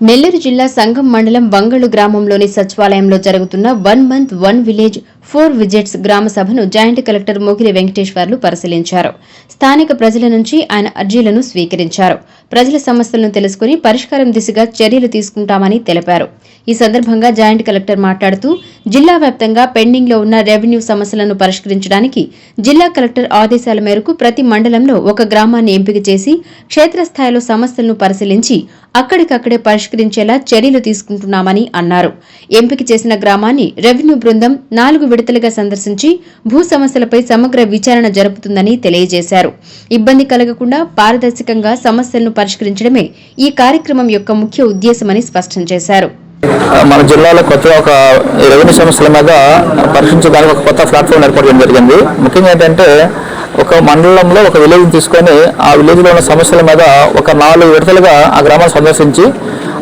నెల్లూరు జిల్లా సంగం మండలం వంగళు గ్రామంలోని సచివాలయంలో జరుగుతున్న one month one village four visits గ్రామ సభను జాయింట్ కలెక్టర్ మోగిలి వెంకటేశ్వర్లు పరిశీలించారు. స్థానిక ప్రజల నుంచి ఆయన అర్జీలను స్వీకరించారు. ప్రజల సమస్యలను తెలుసుకుని పరిష్కారం దిశగా చర్యలు తీసుకుంటామని తెలిపారు. ఈ సందర్భంగా జాయింట్ కలెక్టర్ మాట్లాడుతూ జిల్లా వ్యాప్తంగా పెండింగ్లో ఉన్న రెవెన్యూ సమస్యలను పరిష్కరించడానికి జిల్లా కలెక్టర్ ఆదేశాల మేరకు ప్రతి మండలంలో ఒక గ్రామాన్ని ఎంపిక చేసి క్షేత్రస్థాయిలో సమస్యలను పరిశీలించి అక్కడికక్కడే పరిష్కరించేలా చర్యలు తీసుకుంటున్నామని అన్నారు. ఎంపిక చేసిన గ్రామాన్ని రెవెన్యూ బృందం నాలుగు విడతలుగా సందర్శించి భూ సమస్యలపై సమగ్ర విచారణ జరుపుతుందని తెలియజేశారు. ఇబ్బంది కలగకుండా పారదర్శకంగా సమస్యలను పరిష్కరించడమే ఈ కార్యక్రమం యొక్క ముఖ్య ఉద్దేశమని స్పష్టం చేశారు. మన జిల్లాలో కొత్తగా ఒక రెవెన్యూ సమస్యల మీద పరిష్కరించడానికి ఒక కొత్త ప్లాట్ఫామ్ ఏర్పాటు చేయడం జరిగింది. ముఖ్యంగా ఏంటంటే ఒక మండలంలో ఒక విలేజ్ తీసుకొని ఆ విలేజ్లో ఉన్న సమస్యల మీద ఒక నాలుగు విడతలుగా ఆ గ్రామాన్ని సందర్శించి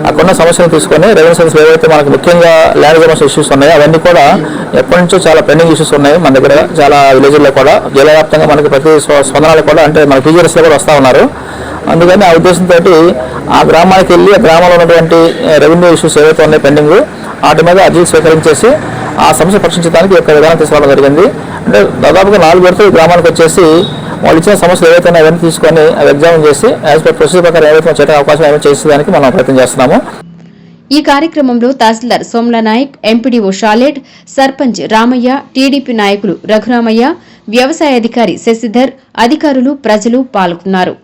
అక్కడ ఉన్న సమస్యలు తీసుకొని రెవెన్యూ సమస్యలు ఏవైతే మనకు ముఖ్యంగా ల్యాండ్ సమస్య ఇష్యూస్ ఉన్నాయో అవన్నీ కూడా ఎప్పటి నుంచో చాలా పెండింగ్ ఇష్యూస్ ఉన్నాయి మన దగ్గర చాలా విలేజ్లో కూడా. జిల్లా వ్యాప్తంగా మనకి ప్రతి స్వ- స్పందనలు కూడా అంటే మన టీచర్స్లో కూడా వస్తూ ఉన్నారు. అందుకని ఆ ఉద్దేశంతో ఆ గ్రామానికి వెళ్ళి ఆ గ్రామంలో ఉన్నటువంటి రెవెన్యూ ఇష్యూస్ ఏవైతే ఉన్నాయి పెండింగ్ వాటి మీద అర్జీలు స్వీకరించేసి ఆ సమస్య పరిష్కరించడానికి ఒక యొక్క విధానం తీసుకోవడం జరిగింది. అంటే దాదాపుగా నాలుగు విడతలు ఈ గ్రామానికి వచ్చేసి వాళ్ళు ఇచ్చిన సమస్యలు ఏవైతే ఉన్నాయో అవన్నీ తీసుకొని అవి ఎగ్జామ్ చేసి యాజ్ పర్ ప్రొసీజర్ ప్రకారం ఏవైతే చేయడానికి అవకాశం ఏమైనా చేసేదానికి మనం ప్రయత్నం చేస్తున్నాము. ఈ కార్యక్రమంలో తహసీల్దార్ సోమ్ల నాయక్ ఎంపీడీఓ షాలెట్ సర్పంచ్ రామయ్య టీడీపీ నాయకులు రఘురామయ్య వ్యవసాయ అధికారి శశిధర్ అధికారులు ప్రజలు పాల్గొన్నారు.